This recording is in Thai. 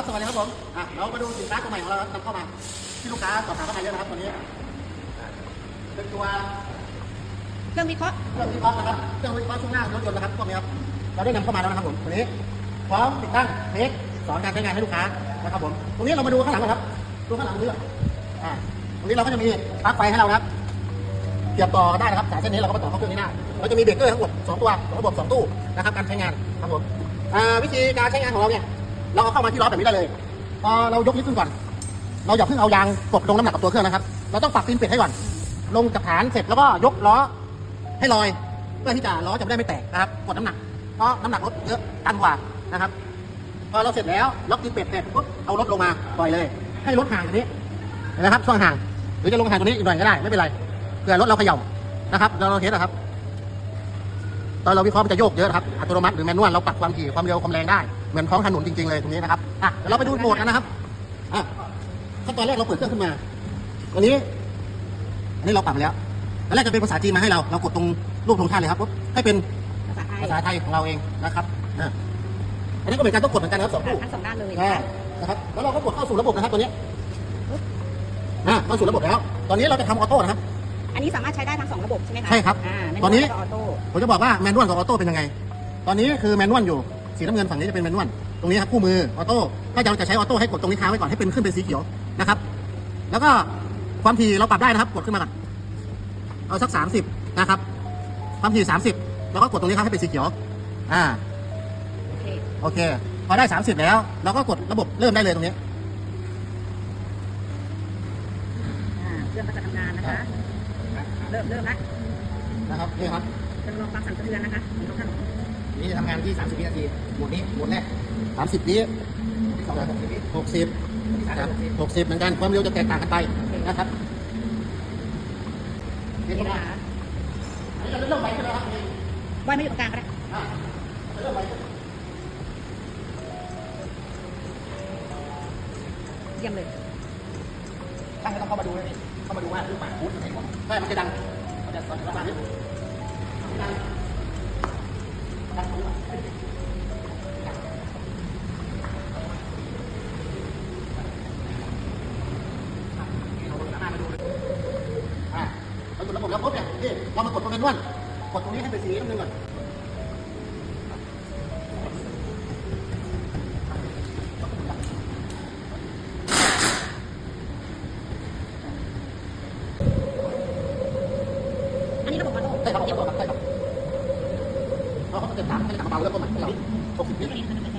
ครับสวัสดีครับผมอะเรามาดูสินค้าตัวใหม่ของเรานำเข้ามา ที่ลูกค้าสอบถามเข้ามาเยอะนะครับตัวนี้เป็นตัวเครื่องวิเคราะห์เครื่องวิเคราะห์นะครับเครื่องวิเคราะห์ช่วงหน้ารถยนต์นะครับพวกนี้ครับเราได้นำเข้ามาแล้วนะครับผมตัวนี้พร้อมติดตั้งเทคสอนการใช้งานให้ลูกค้านะครับผมตรงนี้เรามาดูข้างหลังนะครับดูข้างหลังนี้ก่อนอ่าตรงนี้เราก็จะมีปลั๊กไฟให้เรานะครับเสียบต่อได้นะครับสายเส้นนี้เราก็มาต่อเข้าเครื่องนี้ได้เราจะมีเบรกเกอร์ทั้งหมดสองตัวระบบสองตู้นะครับการใช้งานครับผมวิธีการใช้งานของเราเนี่ย เราเอาเข้ามาที่ล้อแบบนี้ได้เลยพอเรายกนี้ขึ้นก่อน เราอย่าเพิ่งเอายางกดลงน้ำหนักกับตัวเครื่องนะครับ เราต้องปรับตีนเป็ดให้ก่อน ลงจากฐานเสร็จแล้วก็ยกล้อให้ลอย เพื่อที่จะล้อจะไม่ได้ไม่แตกนะครับ กดน้ำหนัก เพราะน้ำหนักรถเยอะตันกว่านะครับ พอเราเสร็จแล้วล็อกตีนเป็ดเสร็จปุ๊บเอารถลงมาปล่อยเลย ให้รถห่างตรงนี้เห็นไหมครับช่วงห่าง หรือจะลงห่างตรงนี้อีกหน่อยก็ได้ไม่เป็นไรเผื่อรถเราเขย่านะครับเราเราเทสนะครับตอนเราวิเคราะห์มันจะโยกเยอะนะครับอัตโนมัติหรือแมนนวลเราปรับความถี่ความเร็วความแรงได้ เหมือนท้องถนนจริงๆเลยตรงนี้นะครับอะเดี๋ยวเราไปดูโหมดกันนะครับอะขั้นตอนแรกเราเปิดเครื่องขึ้นมาวันนี้ อันนี้เราปรับไปแล้วตอนแรกจะเป็นภาษาจีนมาให้เรา เรากดตรงรูปธงชาติเลยครับปุ๊บให้เป็นภาษาไทยภาษาไทยของเราเองนะครับอะอันนี้ก็เหมือนกันต้องกดเหมือนกันนะครับสองตู้ทั้งสองด้านเลยอ่านะคะนะครับ แล้วเราก็กดเข้าสู่ระบบนะครับตัวนี้อ่าเข้าสู่ระบบแล้ว ตอนนี้เราจะทำออโต้นะครับ อันนี้สามารถใช้ได้ทั้งสองระบบใช่ไหมคะใช่ครับอ่าไม่ตอนนี้ว่าจะออโต้ผมจะบอกว่าแมนนวลกับออโต้เป็นยังไง ตอนนี้คือแมนนวลอยู่ สีน้ำเงินฝั่งนี้จะเป็นแมนนวลตรงนี้ครับคู่มือออโต้ถ้าเราจะใช้ออโต้ให้กดตรงนี้ค้างไว้ก่อนให้เป็นขึ้นเป็นสีเขียวนะครับ แล้วก็ความถี่เราปรับได้นะครับ กดขึ้นมาก่อนเอาสักสามสิบนะครับ ความถี่สามสิบแล้วก็กดตรงนี้ครับให้เป็นสีเขียวอ่าโอเคโอเคพอได้สามสิบแล้วเราก็กดระบบเริ่มได้เลยตรงนี้อ่าเครื่องก็จะทำงานนะคะ เริ่มเริ่มละนะครับนี่ครับจะลองความสั่นสะเทือนนะคะของท่าน นี่จะทำงานที่ 30วินาทีหมวดนี้หมวดแรก30วิที่สอง60วิ60ครับ60เหมือนกันความเร็วจะแตกต่างกันไปนะครับนี่นี่ก็นะได้คะอันนี้เราเริ่มไปขึ้นแล้วครับนี่ไว้ไม่อยู่ตรงกลางก็ได้อะเราเริ่มไปขึ้นเยี่ยมเลยช่างก็ต้องเข้ามาดูเลยนี่เข้ามาดูว่าลูกหมากพูดไหนก่อนใช่มันจะดังมันจะมันจะดังนิด แล้วปุ๊บเนี่ยนี่เรามากดตรงนี้นวลกดตรงนี้ให้เป็นสีน้ำเงินก่อนอันนี้ระบบออโต้ใช่ครับผมครับใช่ครับเราเขาเต็มตามให้กลับมาเบาแล้วก็ใหม่ให้เราหกสิบวิ